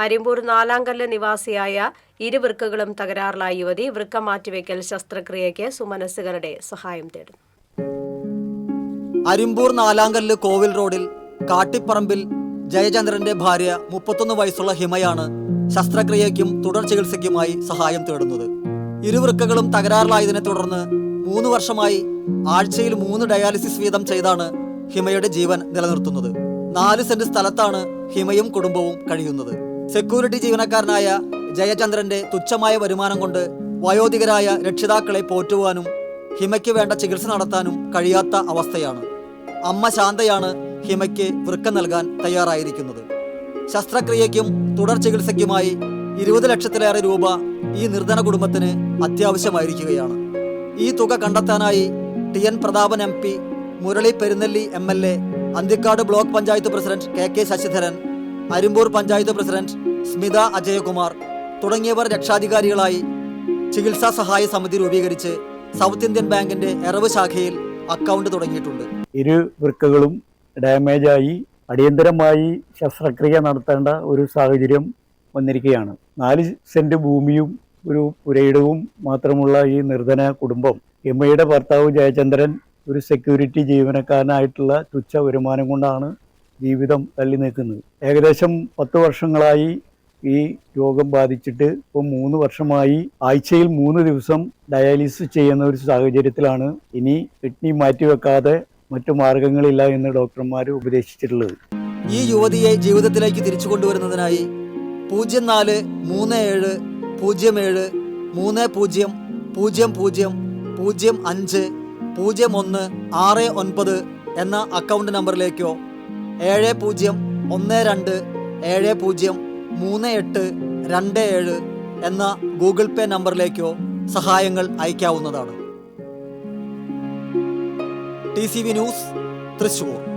അരിമ്പൂർ നാലാംകല്ല് നിവാസിയായ ഇരുവൃക്കകളും തകരാറിലായ യുവതി വൃക്ക മാറ്റിവെക്കൽ ശസ്ത്രക്രിയയ്ക്ക് സുമനസ്സുകളുടെ സഹായം തേടുന്നു. അരിമ്പൂർ നാലാംകല്ല് കോവിൽ റോഡിൽ കാട്ടിപ്പറമ്പിൽ ജയചന്ദ്രന്റെ ഭാര്യ മുപ്പത്തൊന്ന് വയസ്സുള്ള ഹിമയാണ് ശസ്ത്രക്രിയയ്ക്കും തുടർ ചികിത്സയ്ക്കുമായി സഹായം തേടുന്നത്. ഇരുവൃക്കകളും തകരാറിലായതിനെ തുടർന്ന് മൂന്ന് വർഷമായി ആഴ്ചയിൽ മൂന്ന് ഡയാലിസിസ് വീതം ചെയ്താണ് ഹിമയുടെ ജീവൻ നിലനിർത്തുന്നത്. നാല് സെന്റ് സ്ഥലത്താണ് ഹിമയും കുടുംബവും കഴിയുന്നത്. സെക്യൂരിറ്റി ജീവനക്കാരനായ ജയചന്ദ്രന്റെ തുച്ഛമായ വരുമാനം കൊണ്ട് വയോധികരായ രക്ഷിതാക്കളെ പോറ്റുവാനും ഹിമയ്ക്ക് വേണ്ട ചികിത്സ നടത്താനും കഴിയാത്ത അവസ്ഥയാണ്. അമ്മ ശാന്തയാണ് ഹിമയ്ക്ക് വൃക്ക നൽകാൻ തയ്യാറായിരിക്കുന്നത്. ശസ്ത്രക്രിയയ്ക്കും തുടർ ചികിത്സയ്ക്കുമായി ഇരുപത് ലക്ഷത്തിലേറെ രൂപ ഈ നിർധന കുടുംബത്തിന് അത്യാവശ്യമായിരിക്കുകയാണ്. ഈ തുക കണ്ടെത്താനായി T N Prathapan M P Murali Perunnelli M L A Anthikkad block panchayat president K K Sasidharan Arimpur panchayat president Smitha Ajayakumar തുടങ്ങിയവർ രക്ഷാധികാരികളായി ചികിത്സാ സഹായ സമിതി രൂപീകരിച്ച് സൗത്ത് ഇന്ത്യൻ ബാങ്കിന്റെ എറവ് ശാഖയിൽ അക്കൗണ്ട് തുടങ്ങിയിട്ടുണ്ട്. ഇരു വൃക്കകളും ഡാമേജായി അടിയന്തരമായി ശസ്ത്രക്രിയ നടത്തേണ്ട ഒരു സാഹചര്യം വന്നിരിക്കുകയാണ്. നാല് സെന്റ് ഭൂമിയും ഒരു പുരയിടവും മാത്രമുള്ള ഈ നിർധന കുടുംബം. എമ്മയുടെ ഭർത്താവ് ജയചന്ദ്രൻ ഒരു സെക്യൂരിറ്റി ജീവനക്കാരനായിട്ടുള്ള തുച്ഛ വരുമാനം കൊണ്ടാണ് ജീവിതം തള്ളി നീക്കുന്നത്. ഏകദേശം പത്ത് വർഷങ്ങളായി ഈ രോഗം ബാധിച്ചിട്ട് ഇപ്പോൾ മൂന്ന് വർഷമായി ആഴ്ചയിൽ മൂന്ന് ദിവസം ഡയാലിസിസ് ചെയ്യുന്ന ഒരു സാഹചര്യത്തിലാണ് ഇനി കിഡ്നി മാറ്റിവെക്കാതെ മറ്റു മാർഗങ്ങളില്ല എന്ന് ഡോക്ടർമാർ ഉപദേശിച്ചിട്ടുള്ളത്. ഈ യുവതിയെ ജീവിതത്തിലേക്ക് തിരിച്ചു കൊണ്ടുവരുന്നതിനായി പൂജ്യം നാല് മൂന്ന് ഏഴ് പൂജ്യം ഏഴ് മൂന്ന് പൂജ്യം പൂജ്യം പൂജ്യം പൂജ്യം അഞ്ച് പൂജ്യം ഒന്ന് ആറ് ഒൻപത് എന്ന അക്കൗണ്ട് നമ്പറിലേക്കോ ഏഴ് പൂജ്യം ഒന്ന് രണ്ട് ഏഴ് പൂജ്യം മൂന്ന് എട്ട് രണ്ട് ഏഴ് എന്ന ഗൂഗിൾ പേ നമ്പറിലേക്കോ സഹായങ്ങൾ അയക്കാവുന്നതാണ്. T C V news Thrissur